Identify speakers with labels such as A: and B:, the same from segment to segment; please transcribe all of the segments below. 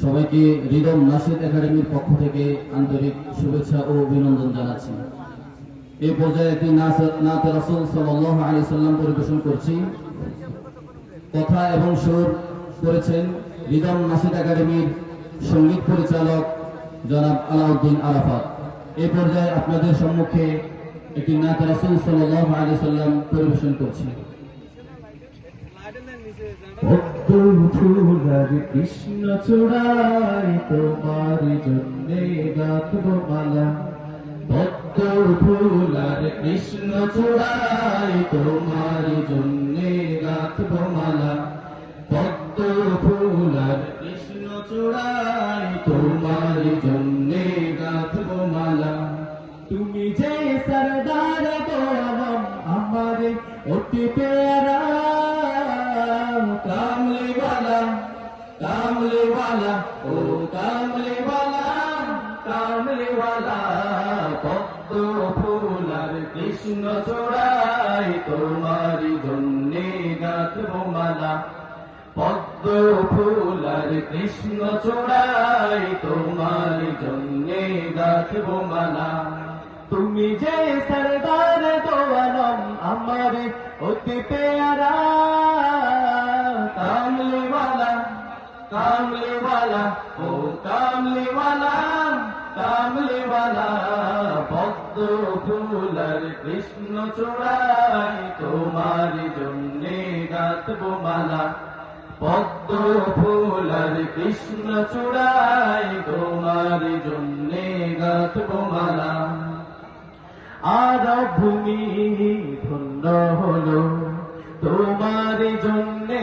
A: সবাইকে রিদম নাসিদ একাডেমির পক্ষ থেকে আন্তরিক শুভেচ্ছা ও অভিনন্দন জানাচ্ছি এ পর্যায়ে একটি রাসুল সাল্লাহ আলী সাল্লাম পরিবেশন করছি কথা এবং সুর করেছেন রিদম নাসিদ একাডেমির সংগীত পরিচালক জনাব আলাউদ্দিন আরাফাত এ পর্যায়ে আপনাদের সম্মুখে একটি নাত রাসুল সাল্লাহ আলী সাল্লাম পরিবেশন করছি
B: কৃষ্ণ তোমার জন্যে মালা। পদ্ম ফুলার কৃষ্ণ তোমার জন্যে মালা। পদ্ম ফুলার কৃষ্ণ চূড়ায় তোমার জন্যে গাঁথব মালা। তুমি যে সরদার আমার অতি পেয়ারা কামলে ও কামলে বালা কামলে বালা পদ্ম ফুল আর কৃষ্ণ চোড়াই তোমারি জন্যে গাঁথব মালা। পদ্ম ফুল আর কৃষ্ণ চোড়াই তোমার জন্যে গাঁথব মালা। তুমি যে সরদার দোয়ালম আমার অতি পেয়ারা কামলে বালা ও কামলে বালা ভক্ত ফুলার কৃষ্ণ চূড়াই তোমার জন্যে গাতব মালা। পদ্ম ফুল আর কৃষ্ণ চূড়াই তোমার জন্যে গাতব মালা। আর ভূমি ধন্য হলো তোমার জন্যে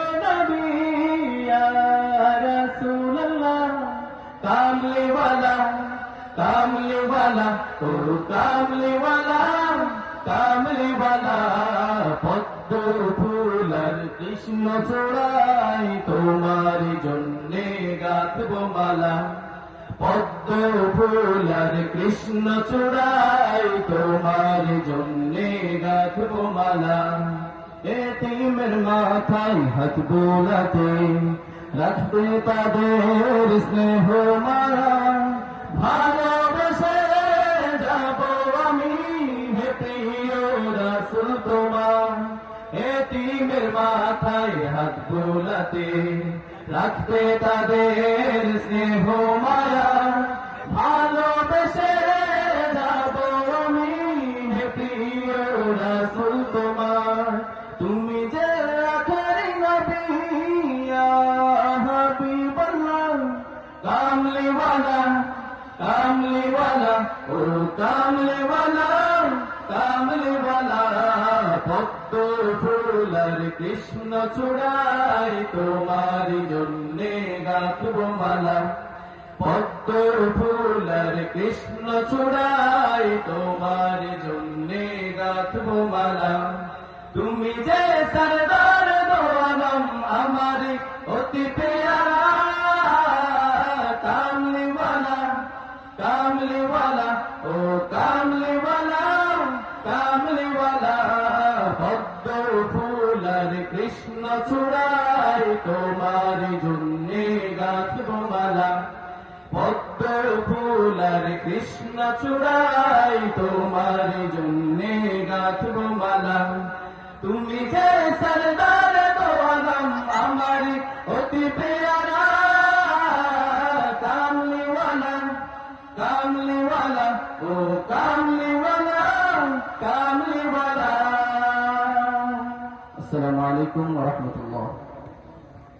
B: কামলিওয়ালা তোর কামলিওয়ালা কামলিওয়ালা পদ্ম ফুল কৃষ্ণ চূড়াই তোমার জন্যে গাঁথব মালা। পদ্ম ফুল কৃষ্ণ চূড়াই, তোমার জন্যে গাঁথব মালা। এতিমের মাথায় হাত বোলাতে, রাখতে তাদের স্নেহ মারা ভালো এতিমের মাথায় হাত বোলাতে, রাখতে তাদের স্নেহ মায়া। ভালোবেসে যাব আমি হে প্রিয় রাসুল তোমার। তুমি যে রাখারি নবিয়া হাবিবাল্লাহ। কামলিওয়ালা কামলিওয়ালা, ও কামলিওয়ালা কামলিওয়ালা। পদ্ম ফুল কৃষ্ণ চূড়াই তোমার জন্যে গাঁথব মালা। পদ্ম ফুলার কৃষ্ণ চূড়াই তোমার জন্যে গাঁথব মালা। তুমি যে সরদার দোয়ালম আমার অতি প্রিয়া কামলিওয়ালা কামলিওয়ালা। কৃষ্ণ চূড়ায় তোমার জন্যে গাঁথব মালা। পদ্মর কৃষ্ণ চূড়ায় তোমার জন্যে গাঁথব তুমি যে সরদার তো আমার অতি পেয়ারা কামলিওয়ালা কামলিওয়ালা, ও কামলিওয়ালা। वाला কামলি